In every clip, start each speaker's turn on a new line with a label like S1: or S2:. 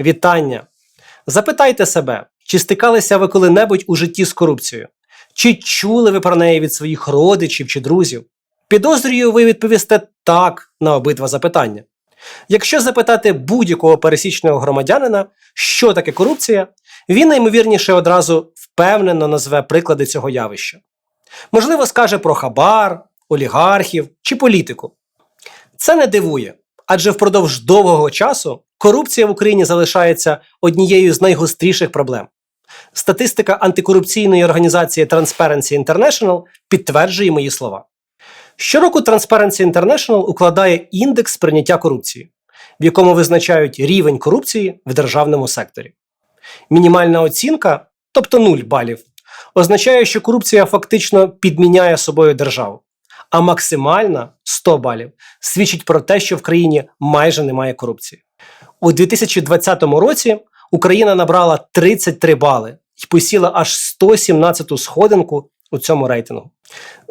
S1: Вітання! Запитайте себе, чи стикалися ви коли-небудь у житті з корупцією? Чи чули ви про неї від своїх родичів чи друзів? Підозрюю, ви відповісте так на обидва запитання. Якщо запитати будь-якого пересічного громадянина, що таке корупція, він найімовірніше одразу впевнено назве приклади цього явища. Можливо, скаже про хабар, олігархів чи політику. Це не дивує, адже впродовж довгого часу корупція в Україні залишається однією з найгостріших проблем. Статистика антикорупційної організації Transparency International підтверджує мої слова. Щороку Transparency International укладає індекс прийняття корупції, в якому визначають рівень корупції в державному секторі. Мінімальна оцінка, тобто 0 балів, означає, що корупція фактично підміняє собою державу, а максимальна 100 балів свідчить про те, що в країні майже немає корупції. У 2020 році Україна набрала 33 бали і посіла аж 117-ту сходинку у цьому рейтингу.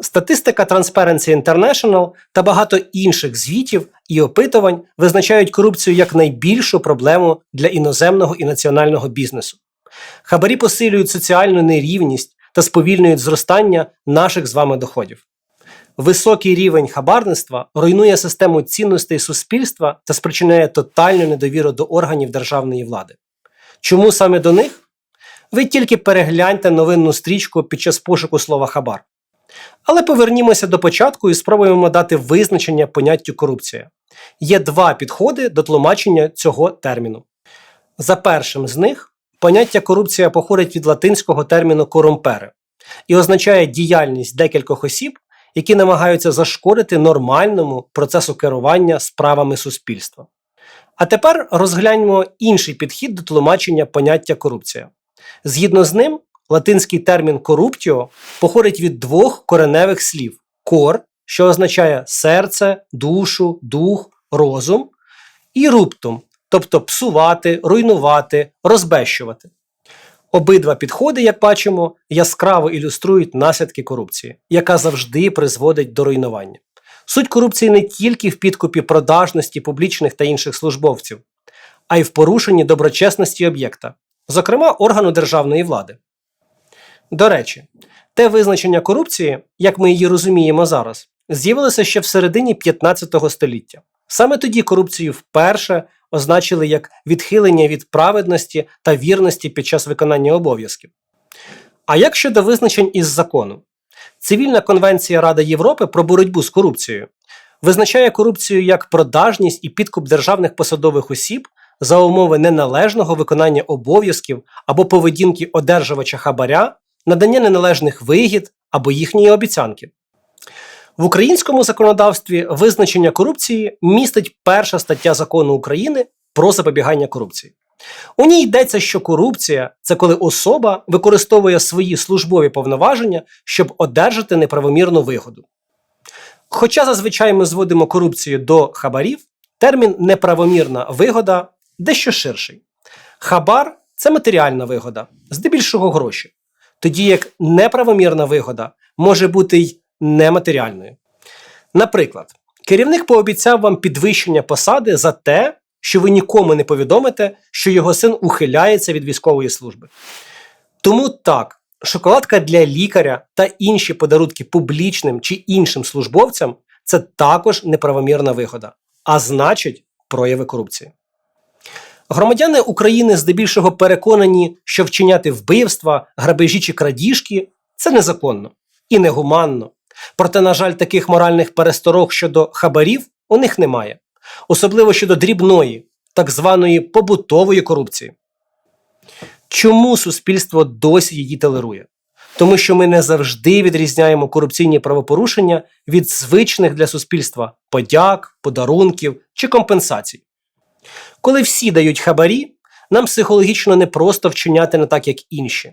S1: Статистика Transparency International та багато інших звітів і опитувань визначають корупцію як найбільшу проблему для іноземного і національного бізнесу. Хабарі посилюють соціальну нерівність та сповільнюють зростання наших з вами доходів. Високий рівень хабарництва руйнує систему цінностей суспільства та спричиняє тотальну недовіру до органів державної влади. Чому саме до них? Ви тільки перегляньте новинну стрічку під час пошуку слова хабар. Але повернімося до початку і спробуємо дати визначення поняттю корупція. Є два підходи до тлумачення цього терміну. За першим з них поняття корупція походить від латинського терміну корумпере і означає діяльність декількох осіб, які намагаються зашкодити нормальному процесу керування справами суспільства. А тепер розгляньмо інший підхід до тлумачення поняття корупція. Згідно з ним, латинський термін корруптіо походить від двох кореневих слів: кор, що означає серце, душу, дух, розум, і руптум, тобто псувати, руйнувати, розбещувати. Обидва підходи, як бачимо, яскраво ілюструють наслідки корупції, яка завжди призводить до руйнування. Суть корупції не тільки в підкупі продажності публічних та інших службовців, а й в порушенні доброчесності об'єкта, зокрема органу державної влади. До речі, те визначення корупції, як ми її розуміємо зараз, з'явилося ще в середині 15 століття. Саме тоді корупцію вперше означили як відхилення від праведності та вірності під час виконання обов'язків. А як щодо визначень із закону? Цивільна конвенція Ради Європи про боротьбу з корупцією визначає корупцію як продажність і підкуп державних посадових осіб за умови неналежного виконання обов'язків або поведінки одержувача хабаря, надання неналежних вигід або їхньої обіцянки. В українському законодавстві визначення корупції містить перша стаття закону України про запобігання корупції. У ній йдеться, що корупція це коли особа використовує свої службові повноваження, щоб одержати неправомірну вигоду. Хоча зазвичай ми зводимо корупцію до хабарів, термін неправомірна вигода дещо ширший. Хабар це матеріальна вигода, здебільшого гроші, тоді як неправомірна вигода може бути й нематеріальною. Наприклад, керівник пообіцяв вам підвищення посади за те, що ви нікому не повідомите, що його син ухиляється від військової служби. Тому так, шоколадка для лікаря та інші подарунки публічним чи іншим службовцям це також неправомірна вигода, а значить, прояви корупції. Громадяни України здебільшого переконані, що вчиняти вбивства, грабежі чи крадіжки це незаконно і негуманно. Проте, на жаль, таких моральних пересторог щодо хабарів у них немає, особливо щодо дрібної, так званої побутової корупції. Чому суспільство досі її толерує? Тому що ми не завжди відрізняємо корупційні правопорушення від звичних для суспільства подяк, подарунків чи компенсацій. Коли всі дають хабарі, нам психологічно не просто вчиняти не так, як інші.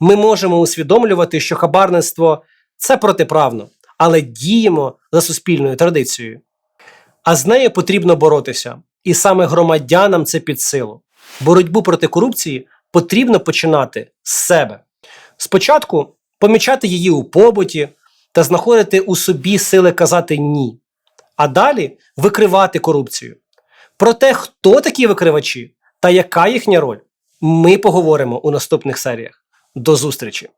S1: Ми можемо усвідомлювати, що хабарництво це протиправно, але діємо за суспільною традицією. А з нею потрібно боротися, і саме громадянам це під силу. Боротьбу проти корупції потрібно починати з себе. Спочатку помічати її у побуті та знаходити у собі сили казати ні, а далі викривати корупцію. Про те, хто такі викривачі та яка їхня роль, ми поговоримо у наступних серіях. До зустрічі!